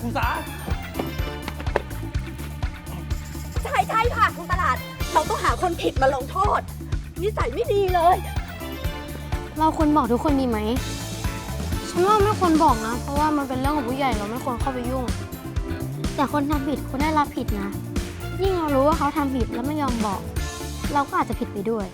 ครูสาใช่ใช่ค่ะคุณประหลาด เราต้องหาคนผิดมาลงโทษ นิสัยไม่ดีเลย เราควรบอกทุกคนดีไหม ฉันว่าไม่ควรบอกนะ เพราะว่ามันเป็นเรื่องของผู้ใหญ่เราไม่ควรเข้าไปยุ่ง แต่คนทำผิดควรได้รับผิดนะ ยิ่งเรารู้ว่าเขาทำผิดแล้วไม่ยอมบอก เราก็อาจจะผิดไปด้วย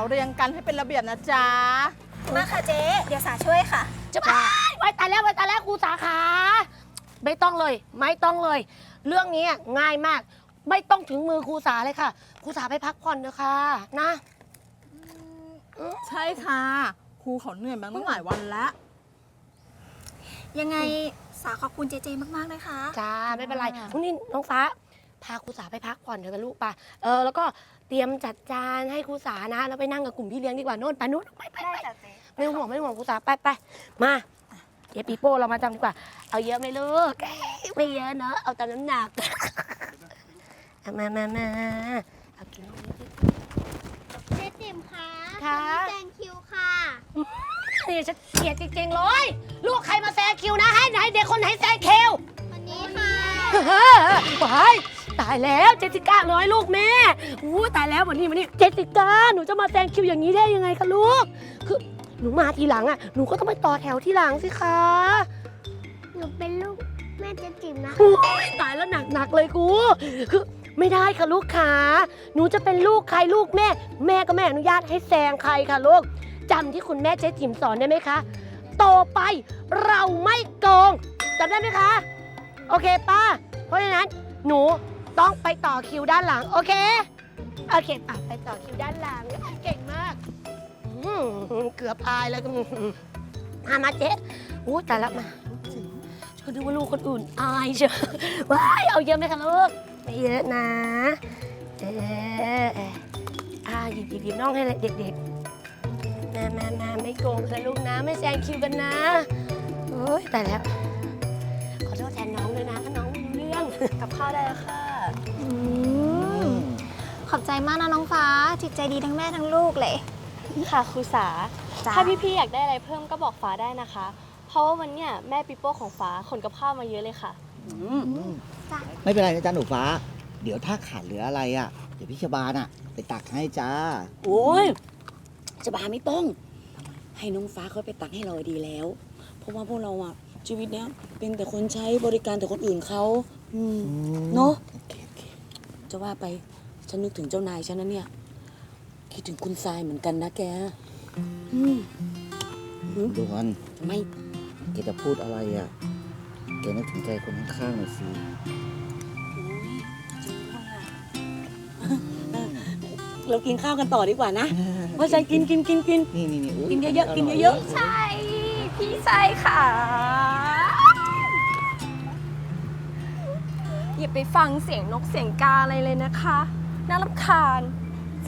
วเรียงกันให้เป็นระเบียบนะจ๊ะ มาค่ะเจ๊ เดี๋ยวสาช่วยค่ะ จะไปไว้ตายแล้วไว้ตายแล้วครูสาขา ไม่ต้องเลย ไม่ต้องเลย เรื่องนี้ง่ายมาก ไม่ต้องถึงมือครูสาเลยค่ะครูสาไปพักผ่อนเถอะค่ะนะใช่ค่ะครูเขาเหนื่อยมาตั้งหลายวันแล้วยังไงสาขอบคุณเจเจมากๆนะคะจ้าไม่เป็นไรวันนี้น้องฟ้า พาครูสาไปพักผ่อนเถอะกับลูกป่ะเออแล้วก็ เตรียมจัดจานให้ครูสานะ แล้วไปนั่งกับกลุ่มพี่เลี้ยงดีกว่าโน่นไปโน่นไปไปได้ไปจ้ะเจ๊ไม่ต้องห่วงไม่ต้องห่วงครูสาไปไปมาเดี๋ยวปีโป้เรามาจำดีกว่า เอาเยอะไหมลูกไม่เยอะเนอะเอาตามน้ำหนักเอามามามาเอากินลูกนี้ เจ๊ติ๋มคะค่ะแซงคิวค่ะ นี่ฉันเกลียดจริงๆเลย ลูกใครมาแซงคิวนะ ให้ไหนเด็กคนไหนแซงคิววันนี้ค่ะวาย ตายแล้วเจสสิก้าน้อยลูกแม่อู้ตายแล้ววันนี้วันนี้เจสสิก้าหนูจะมาแซงคิวอย่างนี้ได้ยังไงคะลูก คือหนูมาทีหลังอะหนูก็ต้องไปต่อแถวที่หลังสิคะหนูเป็นลูกแม่เจ๊ติ๋มนะโอ้ยตายแล้วหนักๆเลยกูคือไม่ได้ค่ะลูกขาหนูจะเป็นลูกใครลูกแม่ แม่ก็ไม่อนุญาตให้แซงใครค่ะลูกจำที่คุณแม่เจ๊จิ๋มสอนได้ไหมคะโตไปเราไม่โกงจำได้ไหมคะ โอเคป้า เพราะฉะนั้นหนู ต้องไปต่อคิวด้านหลัง โอเค โอเคป่ะไปต่อคิวด้านหลัง เก่งมากอืมเกือบอายแล้วก็มามาเจ๊อู้แต่ละมาฉันดูว่าลูกคนอื่นอายเชียวว้ายเอาเยอะไหมคะลูก ไม่เยอะนะ เอออ่าหยิบหยิบหยิบน้องให้เด็กๆมามามาไม่โกงกันลูกนะ ไม่แซงคิวกันนะโอ้ยแต่แล้ว ขอโทษแทนน้องด้วยนะถ้าน้องไม่รู้เรื่อง กับข้าวได้แล้วค่ะ ขอบใจมากนะน้องฟ้า จิตใจดีทั้งแม่ทั้งลูกเลย ค่ะครูสา จ้าถ้าพี่ๆอยากได้อะไรเพิ่มก็บอกฟ้าได้นะคะ เพราะว่าวันเนี้ยแม่ปิโป้ของฟ้าขนกับข้าวมาเยอะเลยค่ะไม่เป็นไรนะจ๊ะหนูฟ้า เดี๋ยวถ้าขาดเหลืออะไรอะ เดี๋ยวพี่ชบาน่ะ ไปตักให้จ้า โอ้ยจะบาไม่ต้อง ให้น้องฟ้าเขาไปตักให้เราดีแล้ว เพราะว่าพวกเราอะชีวิตเนี้ยเป็นแต่คนใช้บริการแต่คนอื่นเขาอืมเนาะโอเคโอเค จะว่าไป ฉันนึกถึงเจ้านายฉันนะเนี่ย คิดถึงคุณทรายเหมือนกันนะแกอืมดวนทำไมแกจะพูดอะไรอะ แกนึกถึงใจคนข้างๆหน่อยสิเรากินข้าวกันต่อดีกว่านะว่าใจกินกินกินกินนี่นี่นี่กินเยอะๆกินเยอะๆใช่ พี่ใช่ค่ะ อย่าไปฟังเสียงนกเสียงกาอะไรเลยนะคะ น่ารำคาญ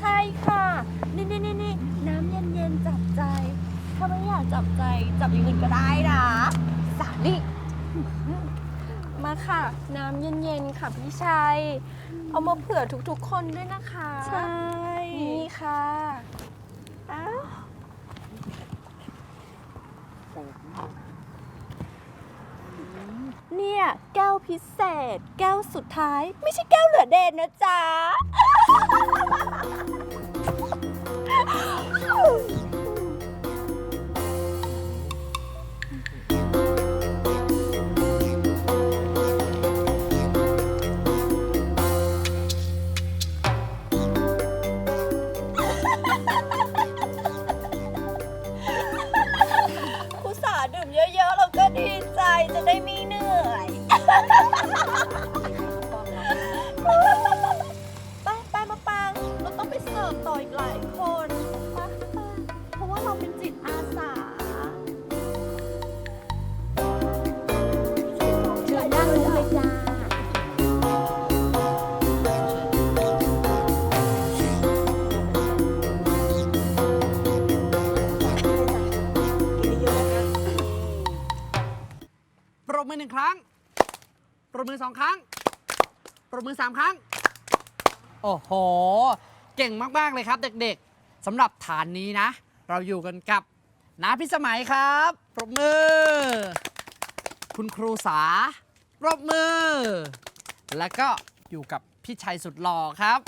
ใช่ค่ะ นี่นี่นี่นี่น้ำเย็นๆจับใจ ถ้าไม่อยากจับใจ จับอย่างอื่นก็ได้นะ สาลี่มาค่ะ น้ำเย็นๆค่ะพี่ชัย เอามาเผื่อทุกๆคนด้วยนะคะ ใช่ นี่ค่ะอ้าว เนี่ยแก้วพิเศษ แก้วสุดท้าย ไม่ใช่แก้วเหลือเดนนะจ๊ะ ปรบมือสองครั้ง ปรบมือสามครั้ง โอ้โห เก่งมาก ๆ เลยครับเด็กๆสำหรับฐานนี้นะ เราอยู่กันกับนาพิสมัยครับ ปรบมือ คุณครูสา ปรบมือ และก็อยู่กับพี่ชัยสุดหล่อครับ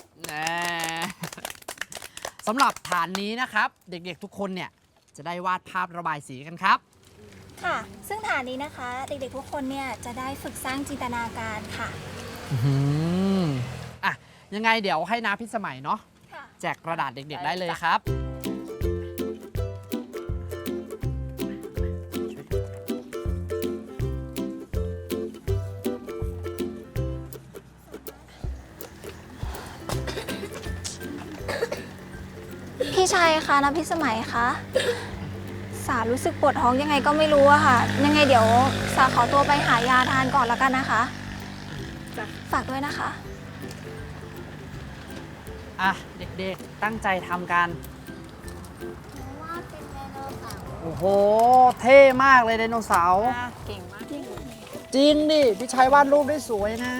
สำหรับฐานนี้นะครับ เด็กๆทุกคนเนี่ยจะได้วาดภาพระบายสีกันครับ ค่ะ ซึ่งฐานนี้นะคะเด็กๆทุกคนเนี่ยจะได้ฝึกสร้างจินตนาการค่ะ อื้อหืออะยังไงเดี๋ยวให้น้าพิสมัยเนาะะแจกกระดาษเด็กๆได้เลยครับ พี่ชายคะน้ะพิสมัยคะ สารู้สึกปวดท้องยังไงก็ไม่รู้อะค่ะ ยังไงเดี๋ยวสาขอตัวไปหายาทานก่อนแล้วกันนะคะ ฝากด้วยนะคะ อะ เด็กๆ ตั้งใจทำกันโอ้โห เท่มากเลยไดโนเสาร์เก่งมาก จริงดิ พี่ชายวาดรูปได้สวยนะ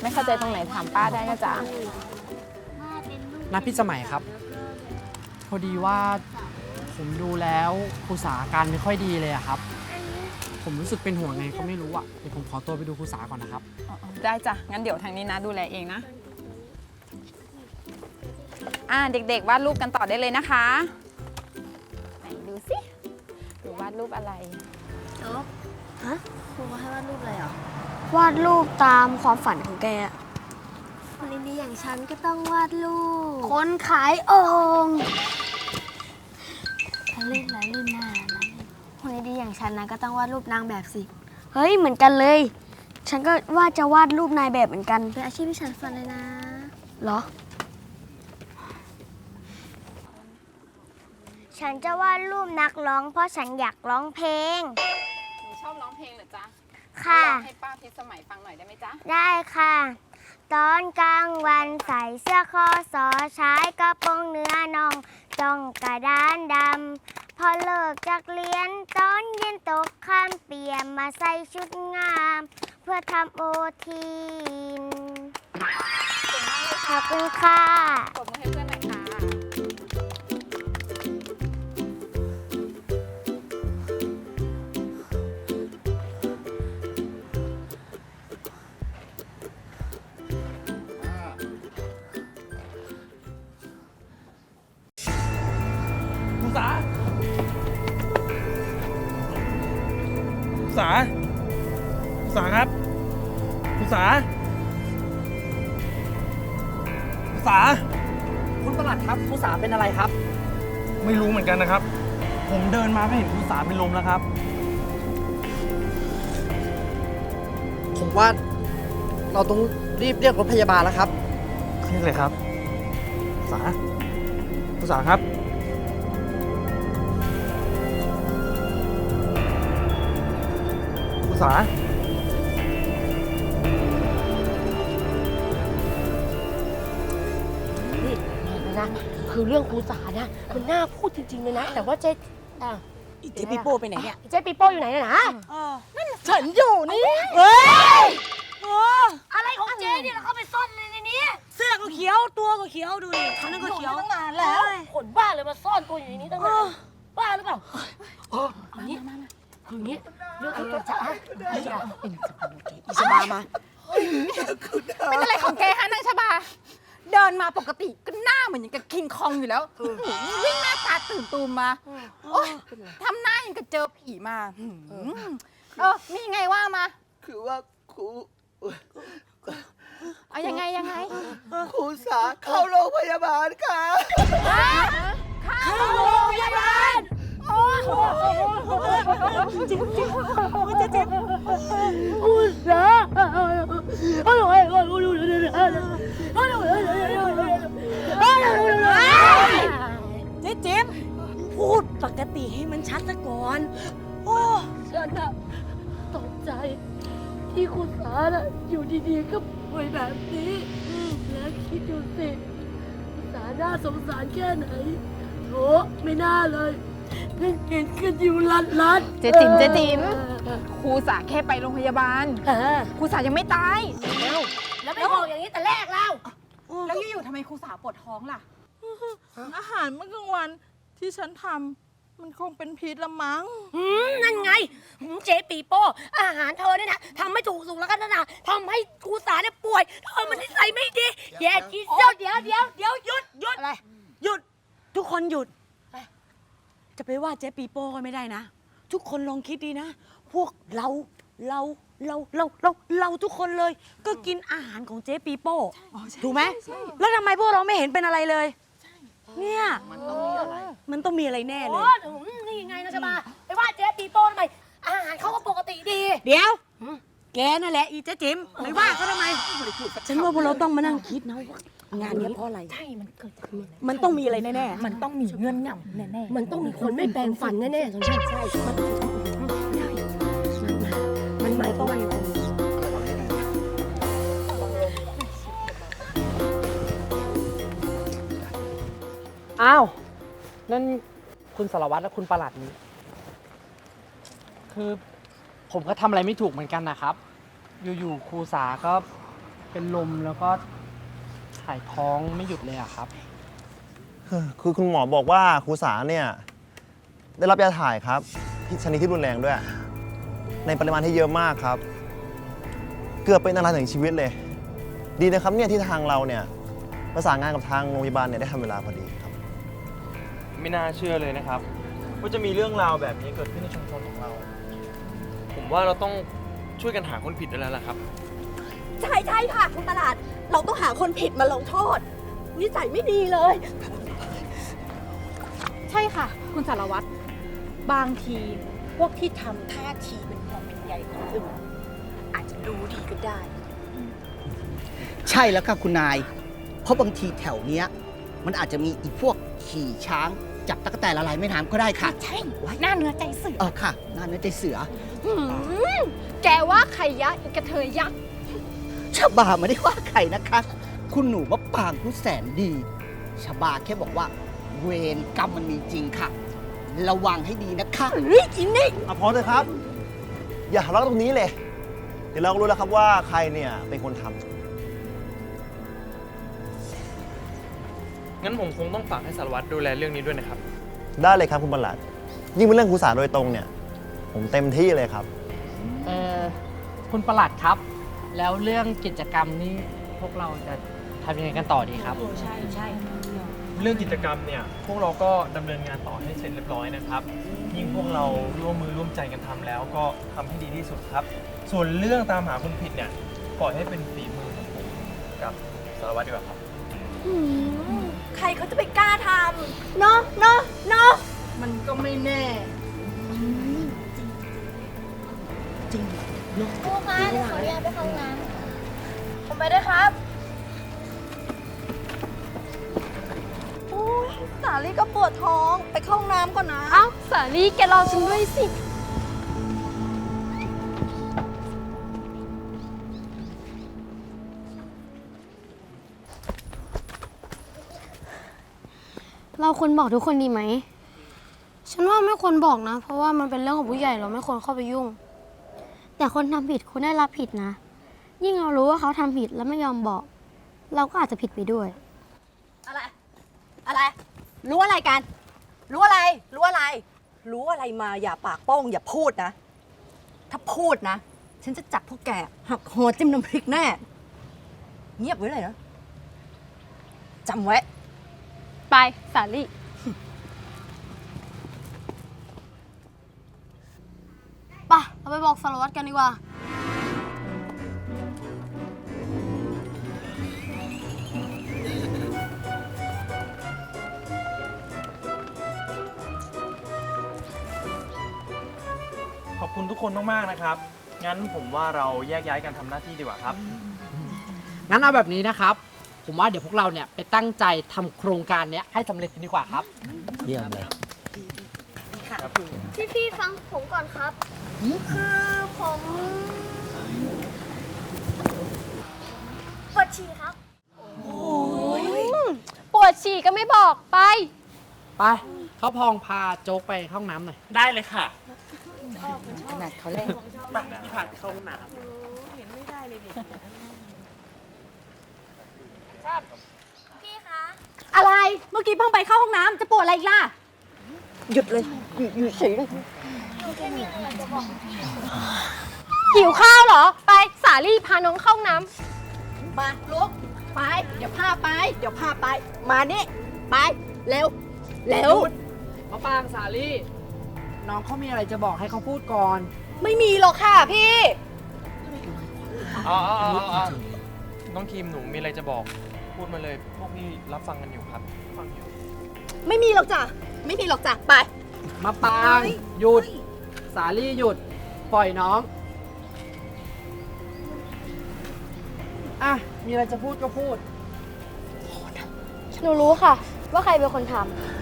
ไม่เข้าใจตรงไหนถามป้าได้ก็จ้ะว่านรูพี่สมัยครับ พอดีว่า ผมดูแล้วครูสาการไม่ค่อยดีเลยครับ ผมรู้สึกเป็นห่วงไงก็ไม่รู้อะเดี๋ยวผมขอตัวไปดูครูสาก่อนนะครับได้จ้ะ งั้นเดี๋ยวทางนี้นะดูแลเองนะ อ่าเด็กๆวาดรูปกันต่อได้เลยนะคะ ไหนดูสิดูวาดรูปอะไรโอ๊กฮะ ครูให้วาดรูปอะไรอะวาดรูปตามความฝันของแกคนดีๆอย่างฉันก็ต้องวาดรูปคนขายอง เล่นนะเล่นหน้านะคนดีอย่างฉันนะก็ต้องวาดรูปนางแบบสิ เฮ้ยเหมือนกันเลย ฉันก็ว่าจะวาดรูปนายแบบเหมือนกันเป็นอาชีพที่ฉันฝันเลยนะ เหรอ ฉันจะวาดรูปนักร้อง เพราะฉันอยากร้องเพลงชอบร้องเพลงเหรอจ๊ะค่ะให้ป้าพิสมัยฟังหน่อยได้ไหมจ๊ะ ได้ค่ะ ตอนกลางวันใส่เสื้อคอสอชายกระโปรงเนื้อนอง จ้องกระดานดำ พอเลิกจากเรียนตอนเย็นตกข้ามเปลี่ยนมาใส่ชุดงาม เพื่อทำโอทีนขอบคุณค่ะ ไม่เห็นคุณสาเป็นลมแล้วครับ ผมว่าเราต้องรีบเรียกรถพยาบาลแล้วครับ เรียกเลยครับ สาคุณสาครับ คุณสา นี่นะคือเรื่องครูสานะ มันน่าพูดจริงๆเลยนะ แต่ว่าเจ๊ เจ๊ปีโป้ไปไหนเนี่ยเจ๊ปีโป้อยู่ไหนเนี่ยนะเออฉันอยู่นี่เฮ้ยอะไรของเจ๊เนี่ยเราเข้าไปซ่อนในนี้เสื้อก็เขียวตัวก็เขียวดูดิคนนั้นก็เขียวตั้งนานแล้วขนบ้าเลยมาซ่อนตัวอยู่ในนี้ตั้งนานบ้าหรือเปล่าเอางี้คืออย่างนี้เลือกเอาตัวช้าเป็นสบามาเป็นอะไรของแกฮะนางชบา เดินมาปกติก็หน้าเหมือนอย่างกับคิงคองอยู่แล้ววิ่งหน้าตาตื่นตูมมาโอ๊ยทำหน้าอย่างกับเจอผีมาเออมีไงว่ามาคือว่าครูเอายังไงยังไงครูสาเข้าโรงพยาบาลค่ะ เข้า เจ็บเจ็บมันจะเจ็บอุ้ยนะเอาหน่อยก่อนดูดูดูดูเอาหน่อยเอาหน่อยเอาหน่อยเจ๊เจ๊พูดปกติให้มันชัดซะก่อน โอ้ฉันอะตกใจ ที่คุณสาน่ะอยู่ดีๆก็ป่วยแบบนี้แล้วคิดดูสิคุณสาน่าสงสารแค่ไหนโถไม่น่าเลย แถเห็นกันอยู่ลัดลัดเจ๊จิ๋มเจ๊จิ๋มครูสาแค่ไปโรงพยาบาลเออครูสายังไม่ตาย แล้วไม่บอกอย่างนี้แต่แรกเราแล้วอยู่ๆทำไมครูสาปวดท้องล่ะ อาหารเมื่อกลางวันที่ฉันทำมันคงเป็นพิษละมั้งอืมนั่นไงหืมเจ๊ปีโป้อาหารเธอเนี่ยนะทำไม่ถูกสุขแล้วกันนะทำให้ครูสาเนี่ยป่วยเธอมันนิสัยไม่ดีแย่ที่สุดเดี๋ยวเดี๋ยวเดี๋ยวหยุดหยุดอะไรหยุด ทุกคนหยุด จะไปว่าเจ๊ปีโป้ก็ไม่ได้นะ ทุกคนลองคิดดีนะ พวกเราเราเราเราเราเราทุกคนเลย ก็กินอาหารของเจ๊ปีโป้ถูกไหมแล้วทำไมพวกเราไม่เห็นเป็นอะไรเลยเนี่ยมันต้องมีอะไรมันต้องมีอะไรแน่เลโอ้ยหืมนี่ไงนะชะบาไปว่าเจ๊ปีโป้ทำไมอาหารเขาก็ปกติดี เดี๋ยว แกนั่นแหละอีเจ๊จิ๋มไม่ว่าเขาทำไม ฉันว่าพวกเราต้องมานั่งคิดนะว่า งานเนี้ยเพราะอะไร ใช่ มันเกิดจากมันต้องมีอะไรแน่ๆมันต้องมีเงื่อนงำแน่ๆ มันต้องมีคนไม่แปลงฟันแน่ๆใช่ใช่มันใช่มันมันต้องมีอ้าว นั่นคุณสารวัตรและคุณประหลัดนี่คือผมก็ทำอะไรไม่ถูกเหมือนกันนะครับ อยู่ๆครูสาก็เป็นลมแล้วก็ ถ่ายท้องไม่หยุดเลยอะครับ คือคุณหมอบอกว่าครูสาเนี่ยได้รับยาถ่ายครับที่ชนิดที่รุนแรงด้วย ในปริมาณที่เยอะมากครับ เกือบเป็นอันตรายถึงชีวิตเลย ดีนะครับเนี่ยที่ทางเราเนี่ยประสานงานกับทางโรงพยาบาลเนี่ยได้ทำเวลาพอดีครับ ไม่น่าเชื่อเลยนะครับว่าจะมีเรื่องราวแบบนี้เกิดขึ้นในชุมชนของเรา ผมว่าเราต้องช่วยกันหาคนผิดได้แล้วล่ะครับ ใช่ใช่ค่ะ คุณตลาด เราต้องหาคนผิดมาลงโทษ นิสัยไม่ดีเลย ใช่ค่ะ คุณสารวัตรบางที พวกที่ทำท่าทีเป็นห่วงเป็นใยคนอื่นอาจจะรู้ดีก็ได้ ใช่แล้วค่ะคุณนาย เพราะบางทีแถวเนี้ย มันอาจจะมีอีพวกขี่ช้างจับตะกแตนละลายแม่น้ำก็ได้ค่ะ ใช่หน้าเนื้อใจเสือเออค่ะหน้าเนื้อใจเสือ หืมแกว่าใครยักษ์อีกกระเทยยักษ์ ชบาไม่ได้ว่าใครนะคะ คุณหนูมะปางผู้แสนดี ชบาแค่บอกว่า เวรกรรมมันมีจริงค่ะ ระวังให้ดีนะคะเฮ้ยอินนี่อะพอเถอะครับ อย่าทะเลาะกันตรงนี้เลย เดี๋ยวเราก็รู้แล้วครับว่าใครเนี่ยเป็นคนทำงั้นผมคงต้องฝากให้สารวัตรดูแลเรื่องนี้ด้วยนะครับ ได้เลยครับคุณประหลัด ยิ่งเป็นเรื่องครูสาโดยตรงเนี่ย ผมเต็มที่เลยครับ เออคุณประหลัดครับ แล้วเรื่องกิจกรรมนี้พวกเราจะทำยังไงกันต่อดีครับ ใช่ใช่เรื่องกิจกรรมเนี่ยพวกเราก็ดำเนินงานต่อให้เสร็จเรียบร้อยนะครับ ยิ่งพวกเราร่วมมือร่วมใจกันทำแล้วก็ทำให้ดีที่สุดครับ ส่วนเรื่องตามหาคนผิดเนี่ยปล่อยให้เป็นฝีมือของผมกับสารวัตรดีกว่าครับ ใครเขาจะไปกล้าทำ เนาะเนาะเนาะมันก็ไม่แน่ ครูคะเดี๋ยวขออนุญาตไปเข้าห้องน้ผมไปด้วยครับโอ้ยสาลี่ก็ปวดท้องไปเข้าห้องน้ำก่อนนะำเอ้าสาลี่แกรอฉันด้วยสิ เราควรบอกทุกคนดีไหม ฉันว่าไม่ควรบอกนะ เพราะว่ามันเป็นเรื่องของผู้ใหญ่เราไม่ควรเข้าไปยุ่ง แต่คนทำผิดควรได้รับผิดนะ ยิ่งเรารู้ว่าเขาทำผิดแล้วไม่ยอมบอก เราก็อาจจะผิดไปด้วย อะไร อะไร รู้อะไรกัน รู้อะไร รู้อะไร รู้อะไรมาอย่าปากโป้งอย่าพูดนะ ถ้าพูดนะ ฉันจะจับพวกแกหักหัวจิ้มน้ำพริกแน่ เงียบไว้เลยนะจำไว้ ไปสาลี่ ป่ะเราไปบอกสารวัตรกันดีกว่า ขอบคุณทุกคนมาก ๆ นะครับ งั้นผมว่าเราแยกย้ายกันทำหน้าที่ดีกว่าครับ งั้นเอาแบบนี้นะครับ ผมว่าเดี๋ยวพวกเราเนี่ยไปตั้งใจทำโครงการเนี้ยให้สำเร็จกันดีกว่าครับ เยี่ยมเลย พี่พี่ๆฟังผมก่อนครับ คือผมปวดฉี่ครับ ปวดฉี่ก็ไม่บอกไป ไปเขาพองพาโจ๊กไปเข้าห้องน้ำหน่อย ได้เลยค่ะขนาดเขาเล่นไปพี่ผัดเข้าห้องน้อะไร เมื่อกี้เพิ่งไปเข้าห้องน้ำจะปวดอะไรอีกล่ะ หยุดเลย อยู่อยู่เฉยเลย หิวข้าวเหรอ ไปสาลี่พาน้องเข้าห้องน้มาลุกไป เดี๋ยวพาไป เดี๋ยวพาไป มานี่ไปเร็วเร็วมะปางสาลี่ น้องเขามีอะไรจะบอกให้เขาพูดก่อนไม่มีหรอกค่ะพี่ำอ๋ออ๋ออ๋ออ๋อน้องครีมหนูมีอะไรจะบอก พูดมาเลย พวกพี่รับฟังกันอยู่ครับ ฟังอยู่ ไม่มีหรอกจ้ะไม่มีหรอกจ้ะไป มะปางหยุด สาลี่หยุด ปล่อยน้อง อะ มีอะไรจะพูดก็พูด หนูรู้ค่ะ ว่าใครเป็นคนทำ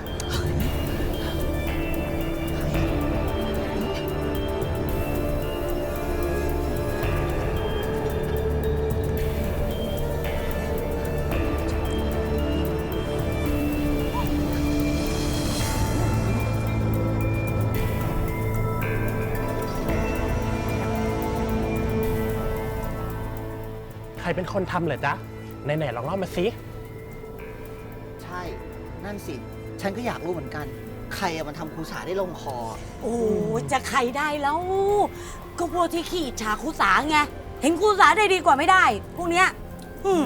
ใครเป็นคนทำเหรอจ๊ะไหนๆลองเล่ามาสิใช่ นั่นสิ ฉันก็อยากรู้เหมือนกัน ใครอะมันทำครูสาได้ลงคอ โอ้จะใครได้แล้ว ก็พวกที่ขี่อิจฉาครูสาไงเห็นครูสาได้ดีกว่าไม่ได้ พวกเนี้ยอืม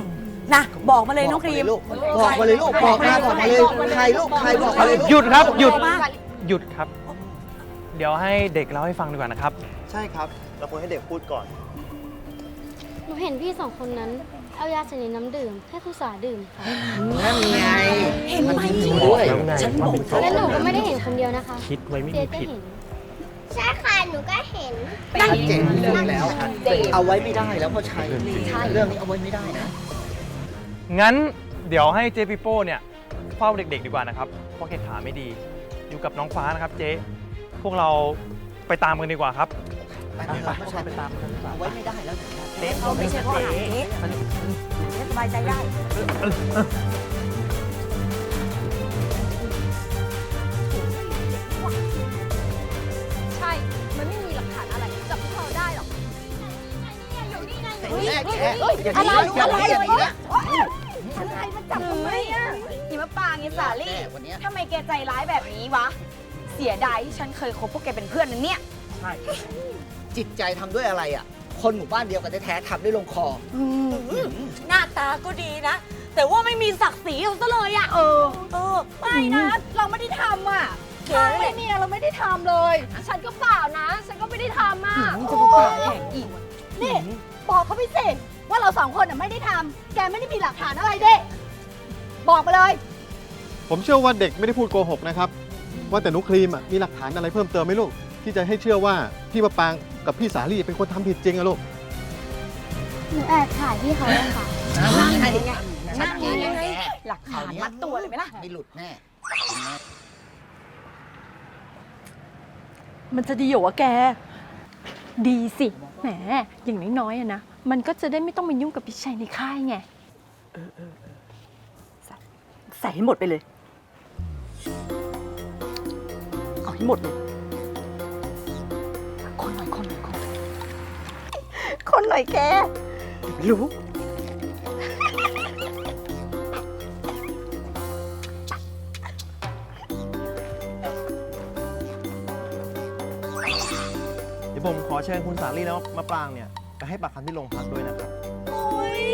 นะบอกมาเลยน้องครีม บอกมาเลยลูก บอกมาบอกมาเลยใครลูก ใครบอกมาเลยลูกหยุดครับหยุดบอกมาหยุดครับ เดี๋ยวให้เด็กเล่าให้ฟังดีกว่านะครับ ใช่ครับ เราควรให้เด็กพูดก่อน หนูเห็นพี่สองคนนั้น เอายาชนิดน้ำดื่ม ให้ครูสาดื่มค่ะนั่นไงเห็นไหมจริงด้วยแล้วไงฉันบอกว่าและเป็นหนูก็ไม่ได้เห็นคนเดียวนะคะคิดไว้ไม่เจ๊มีก็ผิด เห็น ใช่ค่ะ หนูก็เห็นชัดเจนที่สุดแล้ว เอาไว้ไม่ได้แล้วพ่อชัยเรื่องนี้เอาไว้ไม่ได้นะ งั้นเดี๋ยวให้เจปิโป้เนี่ยเฝ้าเด็ก ๆ ดีกว่านะครับ เพราะแกขาไม่ดี อยู่กับน้องฟ้านะครับเจ๊ พวกเราไปตามกันดีกว่าครับ ไปไปไปพ่อชัยไปตามเอาไว้ไม่ได้แล้วเด็กเขาไม่ใช่ข้อหาเจ๊เจ๊สบายใจได้ใช่ มันไม่มีหลักฐานอะไรจับพวกเราได้หรอกแม่แกอย่าอะไรนี้อย่าอะไรอย่านี้นะอะไรมาจับทำไมอะนี่มะปางนี่สาลี่วันนี้ทำไมแกใจร้ายแบบนี้วะ เสียดายที่ฉันเคยคบพวกแกเป็นเพื่อนนะเนี่ย ใช่ จิตใจทำด้วยอะไรอะ คนหมู่บ้านเดียวกันแท้ๆทำด้วยลงคอ หน้าตาก็ดีนะ แต่ว่าไม่มีศักดิ์ศรีเอาซะเลยอะเออ เออ ไม่นะ เราไม่ได้ทำอะใช่ใช่เนี่ยเราไม่ได้ทำเลย ฉันก็เปล่านะ ฉันก็ไม่ได้ทำอะจะมาปากแข็งอีก นี่บอกเขาไปสิว่าเราสองคนน่ะไม่ได้ทำแกไม่ได้มีหลักฐานอะไรเด้ บอกมาเลย ผมเชื่อว่าเด็กไม่ได้พูดโกหกนะครับ ว่าแต่นุครีมอะมีหลักฐานอะไรเพิ่มเติมไหมลูก ที่จะให้เชื่อว่าพี่มะปาง กับพี่สาลีเป็นคนทำผิดจริงอะลูก หนูแอบถ่ายพี่เขาเลยค่ะ นั่นไงนั่นไงชัดเจนแกหลักฐานมัดตัวเลยไหมล่ะ ไม่หลุดแน่มันจะดีเหรอวะแก ดีสิ แหม อย่างน้อยๆอะนะ มันก็จะได้ไม่ต้องมายุ่งกับพี่ชัยในค่ายไง ใส่ให้หมดไปเลย เอาให้หมดเลยคนหน่ อยคนหน่อยคนหน่อยคนหน่อยแก รู้ เดี๋ยวผมขอเชิญคุณสาลี่แล้วมะปรางเนี่ยไปให้ปากคำที่โรงพักด้วยนะครับอุ้ย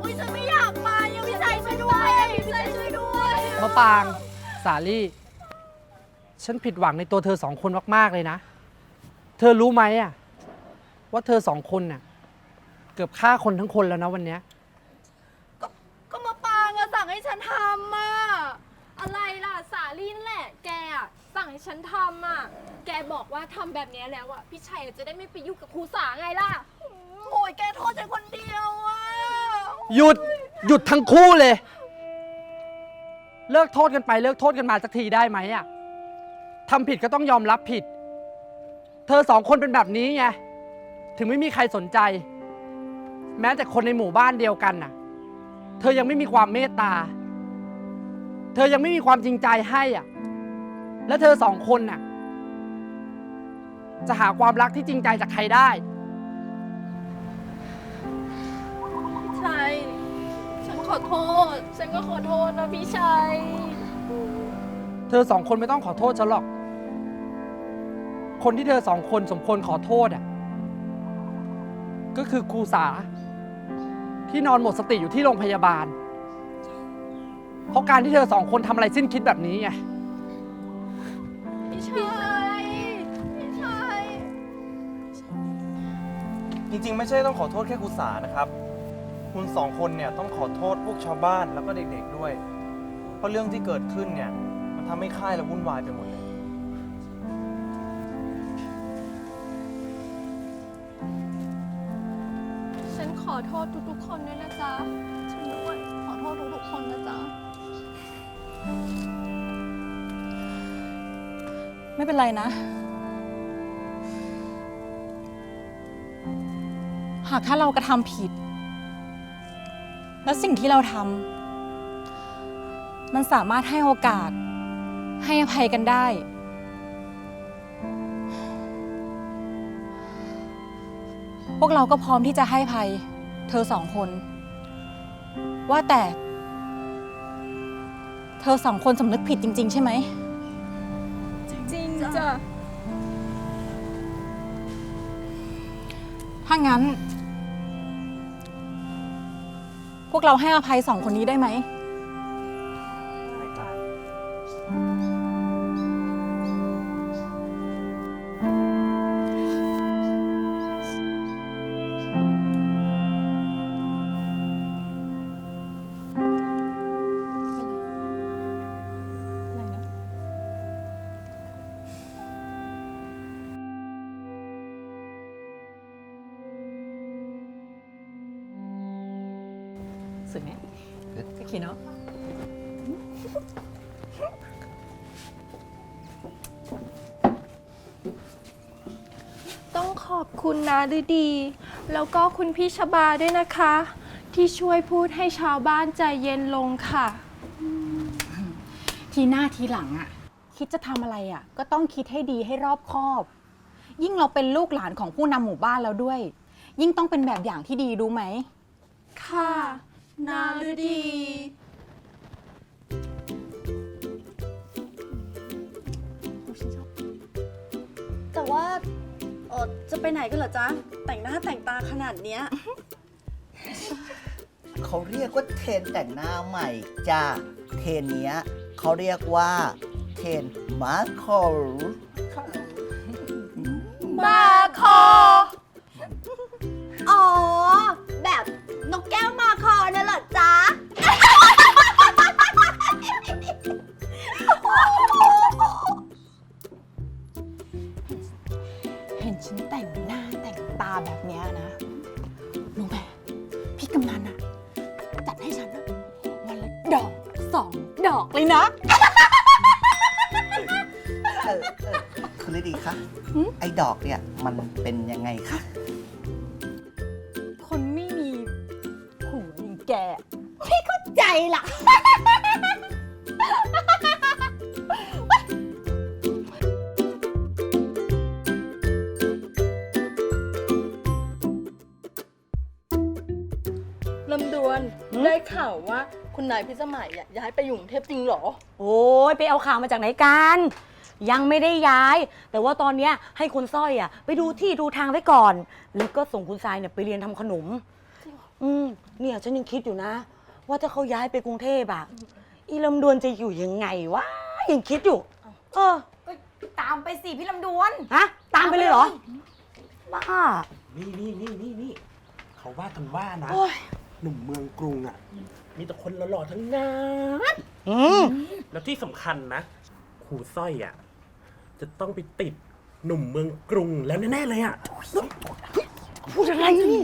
อุ้ยฉันไม่อยากไปยังพี่ชัยช่วยด้วยพี่ชัยช่วยด้วยมะปาง สาลี่ ฉันผิดหวังในตัวเธอสองคนมาก ๆ เลยนะ เธอรู้ไหมอะว่าเธอสองคนน่ะ เกือบฆ่าคนทั้งคนแล้วนะวันเนี้ย ก็มาปางอะสั่งให้ฉันทำอะอะไรล่ะสาลี่นั่นแหละ แกอะสั่งให้ฉันทำอะแกบอกว่าทำแบบนี้แล้วอะพี่ชัยจะได้ไม่ไปยุ่งกับครูสาไงล่ะโอ้ยแกโทษฉันคนเดียวอะหยุดหยุดทั้งคู่เลย เลิกโทษกันไปเลิกโทษกันมาสักทีได้ไหมอะทำผิดก็ต้องยอมรับผิด เธอสองคนเป็นแบบนี้ไง ถึงไม่มีใครสนใจ แม้แต่คนในหมู่บ้านเดียวกันน่ะ เธอยังไม่มีความเมตตา เธอยังไม่มีความจริงใจให้อะ แล้วเธอสองคนน่ะ จะหาความรักที่จริงใจจากใครได้ใช่ฉันขอโทษ ฉันก็ขอโทษนะพี่ชัย เธอสองคนไม่ต้องขอโทษฉันหรอก คนที่เธอสองคนสมควรขอโทษอะก็คือครูสา ที่นอนหมดสติอยู่ที่โรงพยาบาล เพราะการที่เธอสองคนทำอะไรสิ้นคิดแบบนี้ไง พี่ชัยพี่ชัยจริงๆ ไม่ใช่ต้องขอโทษแค่ครูสานะครับ คุณสองคนเนี่ยต้องขอโทษพวกชาวบ้านแล้วก็เด็กๆด้วย เพราะเรื่องที่เกิดขึ้นเนี่ยมันทำให้ค่ายเราวุ่นวายไปหมดเลย อโทษทุกๆคนด้วยนะจ๊ะฉันด้วยขอโทษทุกๆคนนะจ๊ะ ไม่เป็นไรนะ หากถ้าเรากระทำผิด แล้วสิ่งที่เราทำมันสามารถให้โอกาส ให้อภัยกันได้ พวกเราก็พร้อมที่จะให้อภัย เธอสองคน ว่าแต่ เธอสองคนสำนึกผิดจริง ๆ ใช่ไหม จริงจ้ะถ้างั้น พวกเราให้อภัยสองคนนี้ได้ไหม ฤดี แล้วก็คุณพี่ชบาด้วยนะคะ ที่ช่วยพูดให้ชาวบ้านใจเย็นลงค่ะ ทีหน้าทีหลังอะคิดจะทำอะไรอะก็ต้องคิดให้ดีให้รอบคอบ ยิ่งเราเป็นลูกหลานของผู้นำหมู่บ้านแล้วด้วย ยิ่งต้องเป็นแบบอย่างที่ดีรู้ไหม ค่ะ นาฤดี แต่ว่าเออจะไปไหนกันเหรอจ๊ะ แต่งหน้าแต่งตาขนาดเนี้ย เขาเรียกว่าเทรนแต่งหน้าใหม่จ้าเทรนเนี้ยเขาเรียกว่า เทรนมาโคลมาคอ อ๋อ แบบนกแก้วมาคอน่ะเหรอจ๊ะ ฉันแต่งหน้าแต่งตาแบบเนี้ยนะรู้ไหมพี่กำนันอะจัดให้ฉันอะวันละดอกสองดอกเลยนะ เออเออคุณฤดีคะไอ้ดอกเนี่ยมันเป็นยังไงคะ พิสมัยอะย้ายไปอยู่กรุงเทพจริงเหรอ โอ้ยไปเอาข่าวมาจากไหนกัน ยังไม่ได้ย้าย แต่ว่าตอนเนี้ยให้คุณสร้อยอะ ไปดูที่ดูทางไว้ก่อน แล้วก็ส่งคุณทรายเนี่ยไปเรียนทำขนมอืมเนี่ยฉันยังคิดอยู่นะ ว่าถ้าเขาย้ายไปกรุงเทพอะอีลำดวนจะอยู่ยังไงวะยังคิดอยู่ เออตามไปสิพี่ลำดวน ฮะตามไปเลยเหรอบ้านี่นี่นี่นี่นี่เขาว่ากันว่านะ โอ้ย หนุ่มเมืองกรุงอะ มีแต่คนหล่อๆทั้งนั้นอืมแล้วที่สำคัญนะครูสร้อยอะ จะต้องไปติดหนุ่มเมืองกรุงแล้วแน่ๆเลยอะพูดอะไรนี่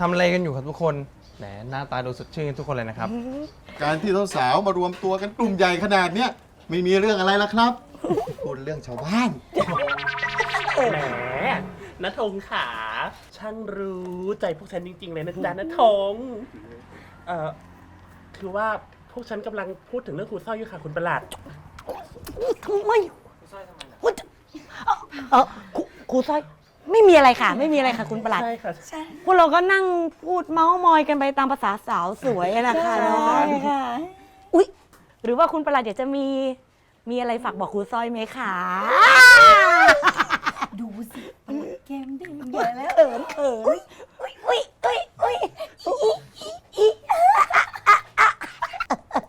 ทำอะไรกันอยู่ครับทุกคนแหมหน้าตาดูสดชื่นกันทุกคนเลยนะครับ การที่สาวๆมารวมตัวกันกลุ่มใหญ่ขนาดเนี้ยไม่มีเรื่องอะไรแล้วครับ พูดเรื่องชาวบ้าน แหม นทงขาช่างรู้ใจพวกฉันจริง ๆ เลยนะจ๊ะนทงเอ่อคือว่าพวกฉันกำลังพูดถึงเรื่องครูสร้อยอยู่ค่ะคุณประหลัดไม่เออครูครูสร้อยไม่มีอะไรค่ะ ไม่มีอะไรค่ะ คุณประหลัด ใช่ค่ะพวกเราก็นั่งพูดเมาส์มอยกันไปตามภาษาสาวสวยอะนะคะใช่ค่ะ อุ๊ย หรือว่าคุณประหลัดเดี๋ยวจะมีมีอะไรฝากบอกครูสร้อยไหมคะ ดูสิ แก้มแดงใหญ่แล้วเขินเขินอุ๊ยอุ๊ยอุ๊ยอุ๊ยอุ๊ย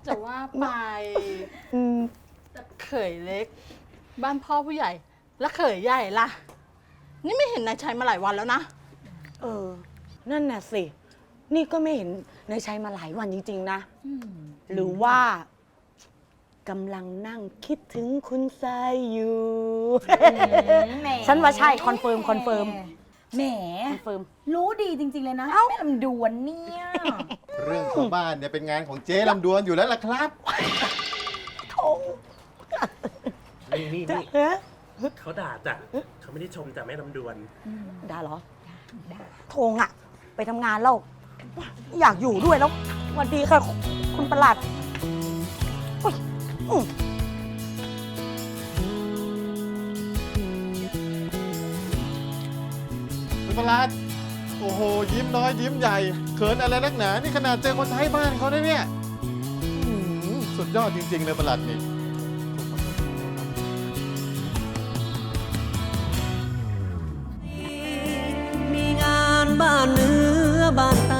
จะว่าไปเขยเล็ก บ้านพ่อผู้ใหญ่ แล้วเขยใหญ่ล่ะ นี่ไม่เห็นนายชัยมาหลายวันแล้วนะ เออ นั่นน่ะสิ นี่ก็ไม่เห็นนายชัยมาหลายวันจริงๆนะ หรือว่า กำลังนั่งคิดถึงคุณทรายอยู่ แหมฉันว่าใช่คอนเฟิร์มคอนเฟิร์มแหม คอนเฟิร์ม รู้ดีจริง ๆ เลยนะแม่ลำดวนเนี่ยเรื่องชาวบ้านเนี่ยเป็นงานของเจ๊ลำดวนอยู่แล้วล่ะครับ นี่นี่นี่เอ๊ะเขาด่าจ้ะเขาไม่ได้ชมจ้ะแม่ลำดวน ด่าเหรอโทงอะไปทำงานแล้ว อยากอยู่ด้วยแล้วสวัสดีค่ะ คุณประหลัดอุ๊ยอืม คุณประหลาดโอ้โห ยิ้มน้อยยิ้มใหญ่ เขินอะไรนักหนา นี่ขนาดเจอคนไทยบ้านเขานะเนี่ยอื้อหือสุดยอดจริง ๆ เลยประหลัดนี่ มีงานบ้านเนื้อบ้านใต